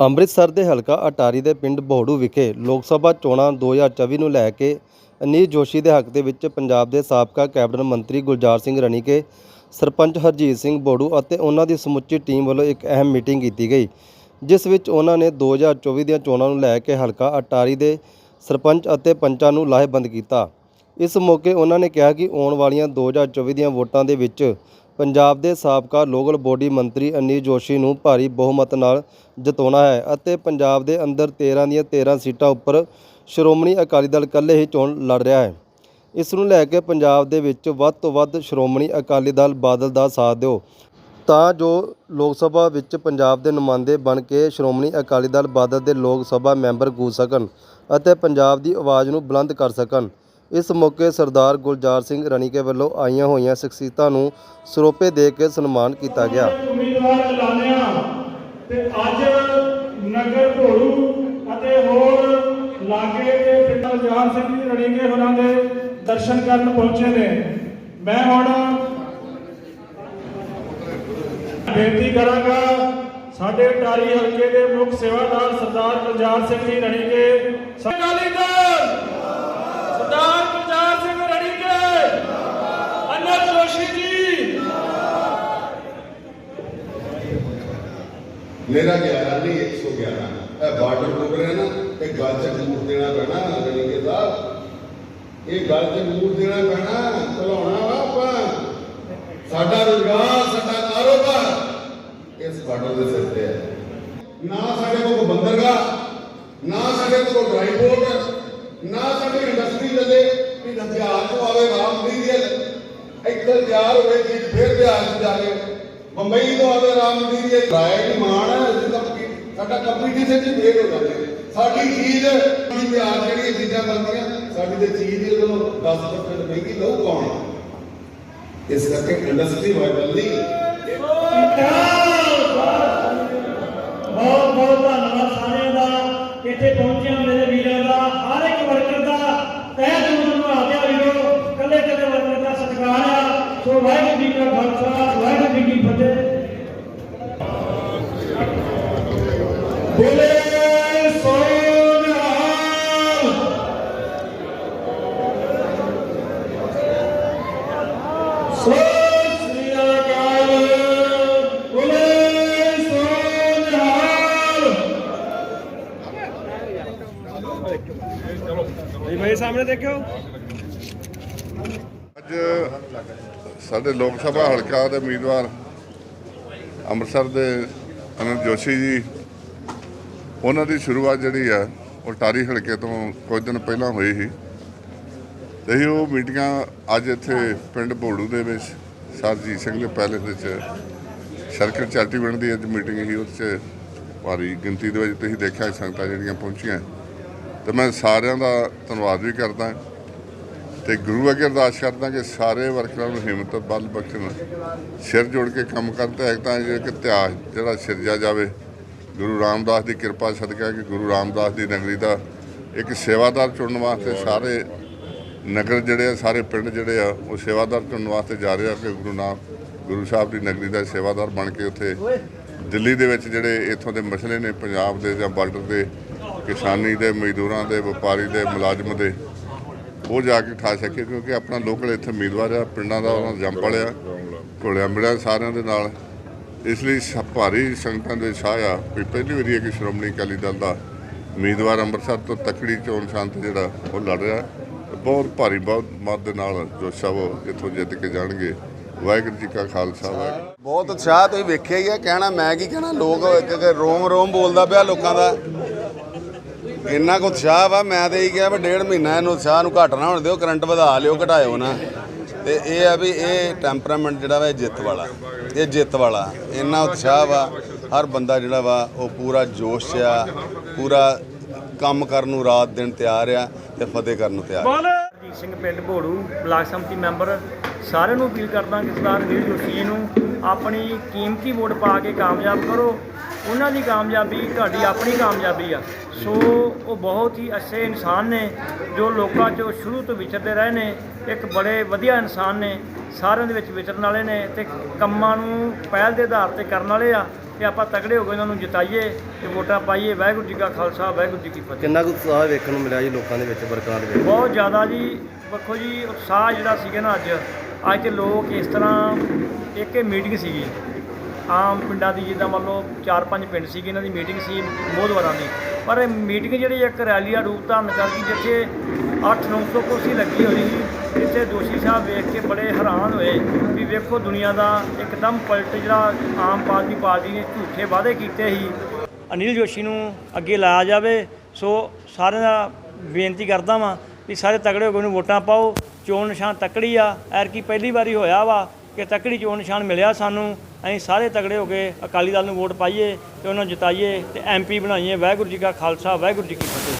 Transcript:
ਅੰਮ੍ਰਿਤਸਰ ਦੇ ਹਲਕਾ ਅਟਾਰੀ ਦੇ ਪਿੰਡ ਬੋੜੂ ਵਿਖੇ ਲੋਕ ਸਭਾ ਚੋਣਾਂ 2024 ਨੂੰ ਲੈ ਕੇ ਅਨੀਲ ਜੋਸ਼ੀ ਦੇ ਹੱਕ ਦੇ ਵਿੱਚ ਪੰਜਾਬ ਦੇ ਸਾਬਕਾ ਕੈਬਨਿਟ ਮੰਤਰੀ ਗੁਲਜ਼ਾਰ ਸਿੰਘ ਰਣੀਕੇ ਸਰਪੰਚ ਹਰਜੀਤ ਸਿੰਘ ਬੋਹੜੂ ਅਤੇ ਉਹਨਾਂ ਦੀ ਸਮੁੱਚੀ ਟੀਮ ਵੱਲੋਂ ਇੱਕ ਅਹਿਮ ਮੀਟਿੰਗ ਕੀਤੀ ਗਈ, ਜਿਸ ਵਿੱਚ ਉਹਨਾਂ ਨੇ 2024 ਦੀਆਂ ਚੋਣਾਂ ਨੂੰ ਲੈ ਕੇ ਹਲਕਾ ਅਟਾਰੀ ਦੇ ਸਰਪੰਚ ਅਤੇ ਪੰਚਾਂ ਨੂੰ ਲਾਹੇਬੰਦ ਕੀਤਾ। ਇਸ ਮੌਕੇ ਉਹਨਾਂ ਨੇ ਕਿਹਾ ਕਿ ਆਉਣ ਵਾਲੀਆਂ 2024 ਦੀਆਂ ਵੋਟਾਂ ਦੇ ਵਿੱਚ ਪੰਜਾਬ ਦੇ ਸਾਬਕਾ ਲੋਕਲ ਬੋਡੀ ਮੰਤਰੀ ਅਨੀਲ ਜੋਸ਼ੀ ਨੂੰ ਭਾਰੀ ਬਹੁਮਤ ਨਾਲ ਜਿਤਾਉਣਾ ਹੈ ਅਤੇ ਪੰਜਾਬ ਦੇ ਅੰਦਰ 13 ਦੀਆਂ 13 ਸੀਟਾਂ ਉੱਪਰ ਸ਼੍ਰੋਮਣੀ ਅਕਾਲੀ ਦਲ ਇਕੱਲੇ ਹੀ ਚੋਣ ਲੜ ਰਿਹਾ ਹੈ। ਇਸ ਨੂੰ ਲੈ ਕੇ ਪੰਜਾਬ ਦੇ ਵਿੱਚ ਵੱਧ ਤੋਂ ਵੱਧ ਸ਼੍ਰੋਮਣੀ ਅਕਾਲੀ ਦਲ ਬਾਦਲ ਦਾ ਸਾਥ ਦਿਓ। ਤਾਂ ਜੋ ਲੋਕ ਸਭਾ ਵਿੱਚ ਪੰਜਾਬ ਦੇ ਨੁਮਾਇੰਦੇ ਬਣ ਕੇ ਸ਼੍ਰੋਮਣੀ ਅਕਾਲੀ ਦਲ ਬਾਦਲ ਦੇ ਲੋਕ ਸਭਾ ਮੈਂਬਰ ਗੂੰਜ ਸਕਣ ਅਤੇ ਪੰਜਾਬ ਦੀ ਆਵਾਜ਼ ਨੂੰ ਬੁਲੰਦ ਕਰ ਸਕਣ। ਇਸ ਮੌਕੇ ਸਰਦਾਰ ਗੁਲਜ਼ਾਰ ਸਿੰਘ ਰਣੀਕੇ ਵੱਲੋਂ ਆਈਆਂ ਹੋਈਆਂ ਸ਼ਖਸੀਅਤਾਂ ਨੂੰ ਸਰੋਪੇ ਦੇ ਕੇ ਸਨਮਾਨ ਕੀਤਾ ਗਿਆ। ਉਮੀਦਵਾਰ ਐਲਾਨੇ ਤੇ ਅੱਜ ਨਗਰ ਢੋਲੂ ਅਤੇ ਹੋਰ ਲਾਗੇ ਦੇ ਪਿੰਡਾਂ ਜਾਨ ਸਿੰਘ ਜੀ ਰਣੀਕੇ ਹੋਰਾਂ ਦੇ ਦਰਸ਼ਨ ਕਰਨ ਪਹੁੰਚੇ ਨੇ। ਮੈਂ ਹੁਣ ਬੇਨਤੀ ਕਰਾਂਗਾ ਸਾਡੇ ਟਾਰੀ ਹਲਕੇ ਦੇ ਮੁੱਖ ਸੇਵਾਦਾਰ ਸਰਦਾਰ ਗੁਲਜ਼ਾਰ ਸਿੰਘ ਜੀ ਰਣੀਕੇ ਸਰਕਾਲੀ ਦਲ ਸਰਦਾਰ ਗੁਲਜ਼ਾਰ ਸਿੰਘ ਰਣੀਕੇ ਅਨਰ ਜੋਸ਼ੀ ਜੀ ਮੇਰਾ 11 ਨਹੀਂ 111 ਇਹ ਬਾਰਡਰ ਕੋਲ ਹੈ ਨਾ ਇਹ ਗੱਲ ਚ ਮੂਰ ਦੇਣਾ ਪੈਣਾ ਰਣੀਕੇ ਸਾਹਿਬ ਇਹ ਗੱਲ ਚ ਮੂਰ ਦੇਣਾ ਪੈਣਾ ਚਲਾਉਣਾ ਵਾ ਆਪਾਂ। ਸਾਡਾ ਰੁਜ਼ਗਾਰ, ਸਾਡਾ ਕਾਰੋਬਾਰ ਇਸ ਬਾਰਡਰ ਦੇ ਸਿਰ ਤੇ ਹੈ। ਨਾ ਸਾਡੇ ਕੋਲ ਕੋਈ ਬੰਦਰਗਾਹ, ਨਾ ਸਾਡੇ ਕੋਲ ਕੋਈ ਡਰਾਈ ਪੋਰਟ ਨਾ ਸਾਡੀ ਇੰਡਸਟਰੀ ਚੱਲੇ ਕਿ ਹਥਿਆਰ ਤੋਂ ਆਵੇ ਰਾਮ ਮਟੀਰੀਅਲ ਇੱਧਰ ਤਿਆਰ ਹੋਵੇ ਚੀਜ਼ ਫਿਰ ਬਿਹਾਰ ਚ ਜਾ ਕੇ ਬੰਬਈ ਤੋਂ ਆਵੇ ਰਾਮ ਮਟੀਰੀਅਲ ਰਾਏ ਦੀ ਮਾਣ ਹੈ, ਅਸੀਂ ਤਾਂ ਸਾਡਾ ਕੰਪੀਟੀਸ਼ਨ ਚ ਫੇਲ ਹੋ ਜਾਂਦੇ ਸਾਡੀ ਚੀਜ਼ ਦੀ ਬਿਹਾਰ ਜਿਹੜੀਆਂ ਚੀਜ਼ਾਂ ਬਣਦੀਆਂ, ਸਾਡੀ ਤੇ ਚੀਜ਼ ਦੀ ਉਦੋਂ 10% ਮਹਿੰਗੀ ਲਊ ਕੌਣ? ਇਸ ਕਰਕੇ ਇੰਡਸਟਰੀ ਵਾਇਬਲ ਨਹੀਂ ਬਹੁਤ ਬਹੁਤ ਧੰਨਵਾਦ ਸਾਰਿਆਂ ਦਾ। ਇੱਥੇ ਪਹੁੰਚਿਆ ਮੇਰੇ ਵੀਰਾਂ ਦਾ, ਹਰ ਇੱਕ ਵਰਕਰ ਦਾ। ਤਹਿ ਸਾਹਮਣੇ ਦੇਖਿਓ। ਅੱਜ ਸਾਡੇ ਲੋਕ ਸਭਾ ਹਲਕਾ ਦੇ ਉਮੀਦਵਾਰ ਅੰਮ੍ਰਿਤਸਰ ਦੇ ਅਨੰਦ ਜੋਸ਼ੀ ਜੀ ਉਹਨਾਂ ਦੀ ਸ਼ੁਰੂਆਤ ਜਿਹੜੀ ਆ, ਉਹ ਟਾਰੀ ਹਲਕੇ ਤੋਂ ਕੁਝ ਦਿਨ ਪਹਿਲਾਂ ਹੋਈ ਸੀ। ਤੇ ਉਹ ਮੀਟਿੰਗਾਂ ਅੱਜ ਇੱਥੇ ਪਿੰਡ ਬੋੜੂ ਦੇ ਵਿੱਚ ਸਰਜੀਤ ਸਿੰਘ ਦੇ ਪੈਲੇਸ ਵਿੱਚ ਸਰਕਟ ਚਾਟੀ ਪਿੰਡ ਦੀ ਅੱਜ ਮੀਟਿੰਗ ਸੀ ਉਹਦੇ 'ਚ ਭਾਰੀ ਗਿਣਤੀ ਦੇ ਵਿੱਚ ਤੁਸੀਂ ਦੇਖਿਆ ਸੰਗਤਾਂ ਜਿਹੜੀਆਂ ਪਹੁੰਚੀਆਂ। ਤੇ ਮੈਂ ਸਾਰਿਆਂ ਦਾ ਧੰਨਵਾਦ ਵੀ ਕਰਦਾ। ਤੇ ਗੁਰੂ ਅੱਗੇ ਅਰਦਾਸ ਕਰਦਾ ਕਿ ਸਾਰੇ ਵਰਕਰਾਂ ਨੂੰ ਹਿੰਮਤ, ਬਲ ਬਖਸ਼ਣ, ਸਿਰ ਜੋੜ ਕੇ ਕੰਮ ਕਰਨ ਤੇ ਇੱਕ ਤਾਂ ਜਿਹੜਾ ਇਤਿਹਾਸ ਜਿਹੜਾ ਸਿਰਜਿਆ ਜਾਵੇ। ਗੁਰੂ ਰਾਮਦਾਸ ਦੀ ਕਿਰਪਾ ਸਦਕਾ ਕਿ ਗੁਰੂ ਰਾਮਦਾਸ ਦੀ ਨਗਰੀ ਦਾ ਇੱਕ ਸੇਵਾਦਾਰ ਚੁਣਨ ਵਾਸਤੇ ਸਾਰੇ ਨਗਰ ਜਿਹੜੇ ਆ, ਸਾਰੇ ਪਿੰਡ ਜਿਹੜੇ ਆ, ਉਹ ਸੇਵਾਦਾਰ ਚੁਣਨ ਵਾਸਤੇ ਜਾ ਰਹੇ ਆ ਕਿ ਗੁਰੂ ਨਾਮ, ਗੁਰੂ ਸਾਹਿਬ ਦੀ ਨਗਰੀ ਦਾ ਸੇਵਾਦਾਰ ਬਣ ਕੇ ਉੱਥੇ ਦਿੱਲੀ ਦੇ ਵਿੱਚ ਜਿਹੜੇ ਇੱਥੋਂ ਦੇ ਮਸਲੇ ਨੇ, ਪੰਜਾਬ ਦੇ ਜਾਂ ਬਾਰਡਰ ਦੇ, ਕਿਸਾਨੀ ਦੇ, ਮਜ਼ਦੂਰਾਂ ਦੇ, ਵਪਾਰੀ ਦੇ, ਮੁਲਾਜ਼ਮ ਦੇ, ਉਹ ਜਾ ਕੇ ਠਾ ਸਕੇ ਕਿਉਂਕਿ ਆਪਣਾ ਲੋਕਲ ਇੱਥੇ ਉਮੀਦਵਾਰ ਆ, ਪਿੰਡਾਂ ਦਾ ਉਹਨਾਂ ਜੰਮ ਪਲਿਆ ਘੋੜਿਆਂ ਮਿਲਿਆ ਸਾਰਿਆਂ ਦੇ ਨਾਲ। ਇਸ ਲਈ ਭਾਰੀ ਸੰਗਤਾਂ ਦੇ ਉਤਸ਼ਾਹ ਆ ਵੀ ਪਹਿਲੀ ਵਾਰੀ ਹੈ ਕਿ ਸ਼੍ਰੋਮਣੀ ਅਕਾਲੀ ਦਲ ਦਾ ਉਮੀਦਵਾਰ ਅੰਮ੍ਰਿਤਸਰ ਤੋਂ ਤਕੜੀ ਚੋਣ ਸ਼ਾਂਤ ਜਿਹੜਾ ਉਹ ਲੜ ਰਿਹਾ। ਬਹੁਤ ਭਾਰੀ ਬਹੁਤ ਮਤ ਦੇ ਨਾਲ ਜੋਸ਼ ਉਹ ਇੱਥੋਂ ਜਿੱਤ ਕੇ ਜਾਣਗੇ। ਵਾਹਿਗੁਰੂ ਜੀ ਕਾ ਖਾਲਸਾ, ਵਾਹਿਗੁਰੂ ਬਹੁਤ ਉਤਸ਼ਾਹ ਤੁਸੀਂ ਵੇਖਿਆ ਹੀ ਆ, ਕਹਿਣਾ ਮੈਂ ਕੀ ਕਹਿਣਾ, ਲੋਕ ਇੱਕ ਰੋਮ ਰੋਮ ਬੋਲਦਾ ਪਿਆ ਲੋਕਾਂ ਦਾ। ਇੰਨਾ ਕੁ ਉਤਸ਼ਾਹ ਵਾ, ਮੈਂ ਤੇ ਇਹ ਕਿਹਾ ਵੀ ਡੇਢ ਮਹੀਨਾ ਇਹਨੂੰ ਉਤਸ਼ਾਹ ਨੂੰ ਘੱਟ ਨਾ ਹੋਣ ਦਿਓ, ਕਰੰਟ ਵਧਾ ਲਿਓ, ਘਟਾਇਓ ਨਾ। ਤੇ ਇਹ ਆ ਵੀ ਇਹ ਟੈਂਪਰਾਮੈਂਟ ਜਿਹੜਾ ਵਾ ਇਹ ਜਿੱਤ ਵਾਲਾ। ਇਹ ਜਿੱਤ ਵਾਲਾ। ਇੰਨਾ ਉਤਸ਼ਾਹ ਵਾ ਹਰ ਬੰਦਾ ਜਿਹੜਾ ਵਾ ਉਹ ਪੂਰਾ ਜੋਸ਼ ਆ ਪੂਰਾ ਕੰਮ ਕਰਨ ਨੂੰ ਰਾਤ ਦਿਨ ਤਿਆਰ ਆ ਤੇ ਫਤਿਹ ਕਰਨ ਨੂੰ ਤਿਆਰ ਆ। ਸਿੰਘ ਪਿੰਡ ਭੋੜੂ ਬਲਾਕ ਸੰਮਤੀ ਮੈਂਬਰ ਸਾਰਿਆਂ ਨੂੰ ਅਪੀਲ ਕਰਦਾ ਕਿ ਸਰਦਾਰ ਵੀਰ ਜੋਸ਼ੀ ਨੂੰ ਆਪਣੀ ਕੀਮਤੀ ਵੋਟ ਪਾ ਕੇ ਕਾਮਯਾਬ ਕਰੋ। ਉਹਨਾਂ ਦੀ ਕਾਮਯਾਬੀ ਤੁਹਾਡੀ ਆਪਣੀ ਕਾਮਯਾਬੀ ਆ। ਸੋ ਉਹ ਬਹੁਤ ਹੀ ਅੱਛੇ ਇਨਸਾਨ ਨੇ ਜੋ ਲੋਕਾਂ 'ਚੋਂ ਸ਼ੁਰੂ ਤੋਂ ਵਿਚਰਦੇ ਰਹੇ ਨੇ ਇੱਕ ਬੜੇ ਵਧੀਆ ਇਨਸਾਨ ਨੇ ਸਾਰਿਆਂ ਦੇ ਵਿੱਚ ਵਿਚਰਨ ਵਾਲੇ ਨੇ ਤੇ ਕੰਮਾਂ ਨੂੰ ਪਹਿਲ ਦੇ ਆਧਾਰ ਤੇ ਕਰਨ ਵਾਲੇ ਆ ਕਿ ਆਪਾਂ ਤਗੜੇ ਹੋ ਕੇ ਉਹਨਾਂ ਨੂੰ ਜਿਤਾਈਏ ਤੇ ਵੋਟਾਂ ਪਾਈਏ। ਵਾਹਿਗੁਰੂ ਜੀ ਕਾ ਖਾਲਸਾ ਵਾਹਿਗੁਰੂ ਜੀ ਕੀ ਫਤਿਹ। ਕਿੰਨਾ ਕੁ ਉਤਸ਼ਾਹ ਵੇਖਣ ਨੂੰ ਮਿਲਿਆ ਜੀ ਲੋਕਾਂ ਦੇ ਵਿੱਚ ਵਰਕਰਾਂ ਦੇ ਵਿੱਚ? ਬਹੁਤ ਜ਼ਿਆਦਾ ਜੀ ਵੇਖੋ ਜੀ ਉਤਸ਼ਾਹ ਜਿਹੜਾ ਸੀਗਾ ਨਾ ਅੱਜ ਅੱਜ ਤੇ ਲੋਕ ਇਸ ਤਰ੍ਹਾਂ ਇੱਕ ਇਹ ਮੀਟਿੰਗ ਸੀਗੀ। ਆਮ ਪਿੰਡਾਂ ਦੀ ਜਿੱਦਾਂ ਮੰਨ ਲਓ ਚਾਰ ਪੰਜ ਪਿੰਡ ਸੀਗੇ, ਇਹਨਾਂ ਦੀ ਮੀਟਿੰਗ ਸੀ ਮੋਦਵਰਾਂ ਦੀ। ਪਰ ਇਹ ਮੀਟਿੰਗ ਜਿਹੜੀ ਇੱਕ ਰੈਲੀ ਦਾ ਰੂਪ ਧਾਰਨ ਕਰ ਗਈ ਜਿੱਥੇ 8-900 ਕੁਰਸੀ ਲੱਗੀ ਹੋਈ ਸੀ ਇੱਥੇ ਦੋਸ਼ੀ ਸਾਹਿਬ ਵੇਖ ਕੇ ਬੜੇ ਹੈਰਾਨ ਹੋਏ ਵੀ ਵੇਖੋ ਦੁਨੀਆ ਦਾ ਇੱਕਦਮ ਪਲਟ ਜਿਹੜਾ ਆਮ ਆਦਮੀ ਪਾਰਟੀ ਨੇ ਝੂਠੇ ਵਾਅਦੇ ਕੀਤੇ ਸੀ। ਅਨਿਲ ਜੋਸ਼ੀ ਨੂੰ ਅੱਗੇ ਲਾਇਆ ਜਾਵੇ, ਸੋ ਸਾਰਿਆਂ ਦਾ ਬੇਨਤੀ ਕਰਦਾ ਵਾਂ ਵੀ ਸਾਰੇ ਤਕੜੇ ਹੋ ਕੇ ਉਹਨੂੰ ਵੋਟਾਂ ਪਾਓ, ਚੋਣ ਨਿਸ਼ਾਨ ਤਕੜੀ ਆ ਐਰਕੀ ਪਹਿਲੀ ਵਾਰੀ ਹੋਇਆ ਵਾ। ਕਿ ਤਕੜੀ ਚੋਣ ਨਿਸ਼ਾਨ ਮਿਲਿਆ ਸਾਨੂੰ, ਅਸੀਂ ਸਾਰੇ ਤਗੜੇ ਹੋ ਕੇ ਅਕਾਲੀ ਦਲ ਨੂੰ ਵੋਟ ਪਾਈਏ ਤੇ ਉਹਨਾਂ ਨੂੰ ਜਿਤਾਈਏ ਤੇ ਐਮਪੀ ਬਣਾਈਏ। ਵਾਹਿਗੁਰੂ ਜੀ ਕਾ ਖਾਲਸਾ, ਵਾਹਿਗੁਰੂ ਜੀ ਕੀ ਫਤਿਹ।